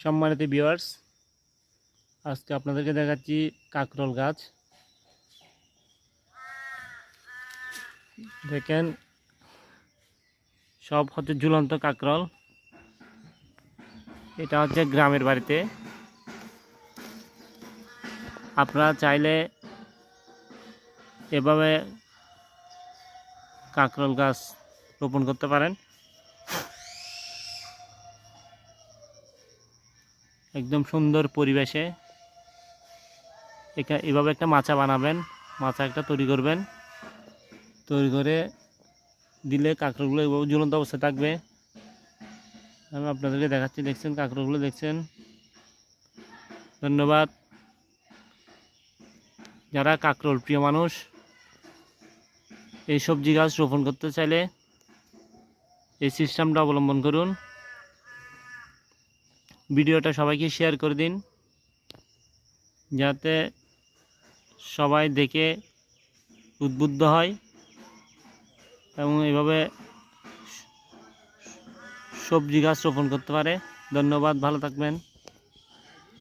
সম্মানিত ভিউয়ার্স আজকে আপনাদেরকে দেখাচ্ছি কাকরোল গাছ। দেখেন, সব হচ্ছে ঝুলন্ত কাকরল। এটা হচ্ছে গ্রামের বাড়িতে। আপনারা চাইলে এভাবে কাকরল গাছ রোপণ করতে পারেন। একদম সুন্দর পরিবেশে। এভাবে একটা মাচা বানাবেন, মাচা একটা তৈরি করবেন। তৈরি করে দিলে কাঁকড়গুলো এভাবে ঝুলন্ত অবস্থায় থাকবে। আমি আপনাদেরকে দেখাচ্ছি, দেখছেন কাঁকড়গুলো দেখছেন? ধন্যবাদ। যারা কাঁকরোল প্রিয় মানুষ, এই সবজি গাছ রোপণ করতে চাইলে এই সিস্টেমটা অবলম্বন করুন। ভিডিওটা সবাইকে শেয়ার করে দিন, যাতে সবাই দেখে উদ্বুদ্ধ হয় এবং এভাবে সবজি গাছ রোপণ করতে পারে। ধন্যবাদ, ভালো থাকবেন।